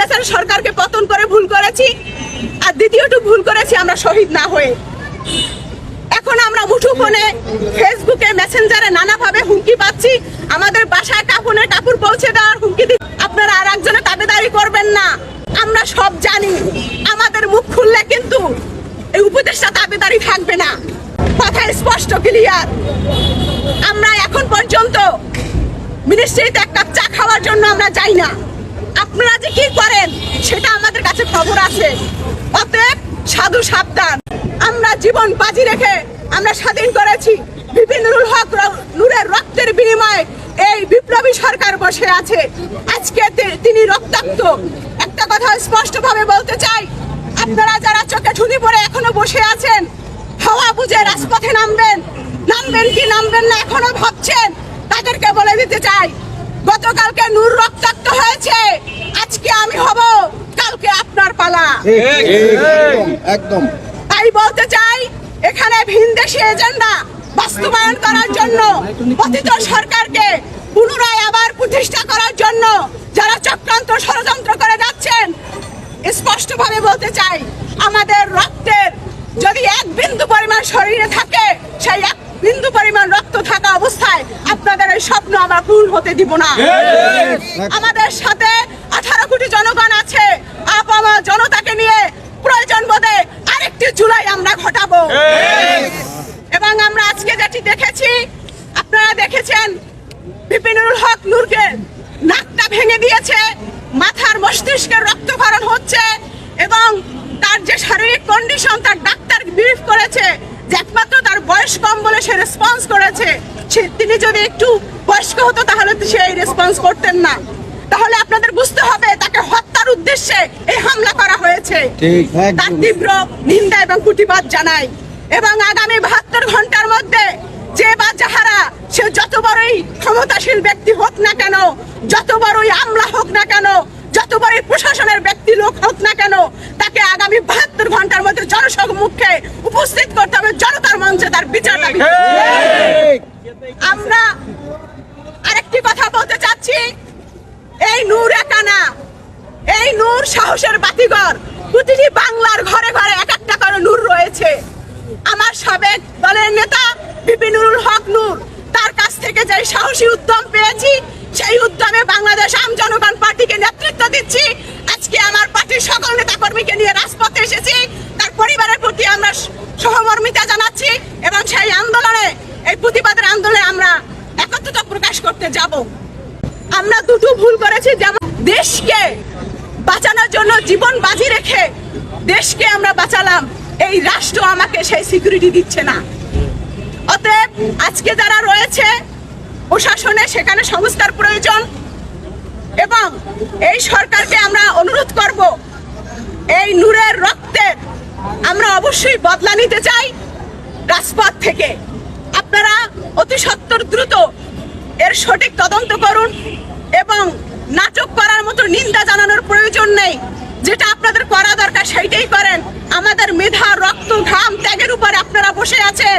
স্বৈরাচার সরকারকে পতন করে ভুল করেছি আর দ্বিতীয়টু ভুল করেছি আমরা শহীদ না হয়ে। এখন আমরা মুঠোফোনে, ফেসবুকে, মেসেঞ্জারে নানাভাবে হুমকি পাচ্ছি। আমাদের বাসায় কাপড়ের কাপড় পৌঁছে দেওয়ার হুমকি দি আপনারা আর একজনের তাবেদারি করবেন না। আমরা সব জানি। আমাদের মুখ খুললে কিন্তু এই উপদেশটা তাবেদারি থাকবে না। কথা স্পষ্ট, ক্লিয়ার। আমরা এখন পর্যন্ত মিনিস্ট্রিতে এক কাপ চা খাওয়ার জন্য আমরা যাই না। আপনারা যে কি করেন, সেটা আমাদের কাছে খবর আছে। অতএব সাধু সাবধান। আমরা জীবন বাজি রেখে আমরা স্বাধীন করেছি। বিপিনুল হক নূরের রক্তের বিনিময়ে এই বিপ্লবী সরকার বসে আছে। আজকে তিনি রক্তাক্ত। একটা কথা স্পষ্টভাবে বলতে চাই, আপনারা যারা চোখে ঠুনি পরে এখনও বসে আছেন, হাওয়া বুঝে রাজপথে নামবেন। নামবেন কি নামবেন না এখনও ভাবছেন, তাদেরকে বলে দিতে চাই গতকালকে নূর রক্তাক্ত হয়েছে। আজকে আমি হব কালকে আপনার পালা। একদম একদম। তাই বলতে চাই এখানে ভিনদেশি এজেন্ডা বাস্তবায়ন করার জন্য পতিত সরকারকে পুনরায় আবার প্রতিষ্ঠা করার জন্য যারা চক্রান্ত ষড়যন্ত্র করে যাচ্ছেন স্পষ্টভাবে বলতে চাই আমাদের রক্তের যদি এক বিন্দু পরিমাণ শরীরে থাকে সেই এক বিন্দু পরিমাণ রক্ত থাকা অবস্থায় আপনাদের এই স্বপ্ন আমরা পূরণ হতে দিব না। আমাদের সাথে আঠারো কোটি জনগণ আছে। আপামা জনতাকে নিয়ে প্রয়োজন বোধে আরেকটি জুলাই আমরা ঘটাবো। এবং আমরা আজকে যেটি দেখেছি আপনারা দেখেছেন বিপিনুল হক নূরকে নাকটা ভেঙে দিয়েছে মাথার মস্তিষ্কের রক্তক্ষরণ হচ্ছে এবং তার যে শারীরিক কন্ডিশন তার ডাক্তার ব্রিফ করেছে যে একমাত্র তার বয়স কম বলে সে রেসপন্স করেছে। তিনি যদি একটু বয়স্ক হতো তাহলে তো সে এই রেসপন্স করতেন না। তাহলে আপনাদের বুঝতে হবে তাকে হত্যার উদ্দেশ্যে এই হামলা করা হয়েছে। তার তীব্র নিন্দা এবং প্রতিবাদ জানাই। এবং আগামী বাহাত্তর ঘণ্টার মধ্যে যে বা যাহারা সে যত বড়ই ক্ষমতাশীল ব্যক্তি হোক না কেন যত বড়ই আমলা হোক না কেন যত বড়ই প্রশাসনের ব্যক্তি লোক হোক না কেন তাকে আগামী বাহাত্তর ঘণ্টার মধ্যে জনসমুখে উপস্থিত করতে হবে জনতার মঞ্চে তার বিচার দাবি করতে হবে। আমরা আরেকটি কথা বলতে চাচ্ছি। এই নূর একানা এই নূর সাহসের বাতিঘর। প্রতিটি বাংলার ঘরে ঘরে এক একটা করে নূর রয়েছে। আমার সাবেক দলের নেতা বিপিনুরুল হক নূর, তার কাছ থেকে যে সাহসী উদ্যম পেয়েছি, সেই উদ্যমে বাংলাদেশ আম জনগণ পার্টিকে নেতৃত্ব দিচ্ছি। আজকে আমার পার্টির সকল নেতা কর্মীকে নিয়ে রাজপথে এসেছি। তার পরিবারের প্রতি আমরা সহমর্মিতা জানাচ্ছি এবং সেই আন্দোলনে এই প্রতিবাদের আন্দোলনে আমরা একত্রতা প্রকাশ করতে যাব। আমরা দুটো ভুল করেছি, যেমন দেশকে বাঁচানোর জন্য জীবন বাজি রেখে দেশকে আমরা বাঁচালাম, এই রাষ্ট্র আমাকে সেই সিকিউরিটি দিচ্ছে না। অতএব আজকে যারা রয়েছে প্রশাসনে, সেখানে সংস্কার প্রয়োজন এবং এই সরকারকে আমরা অনুরোধ করব, এই নূরের রক্তের আমরা অবশ্যই বদলা নিতে চাই রাজপথ থেকে। আপনারা অতি সত্তর দ্রুত এর সঠিক তদন্ত করুন এবং নাটক করার মতো নিন্দা জানানোর প্রয়োজন নেই। যেটা আপনাদের করা দরকার, সেইটাই করেন। আমাদের মেধা, রক্ত, ঘাম, ত্যাগের উপরে আপনারা বসে আছেন।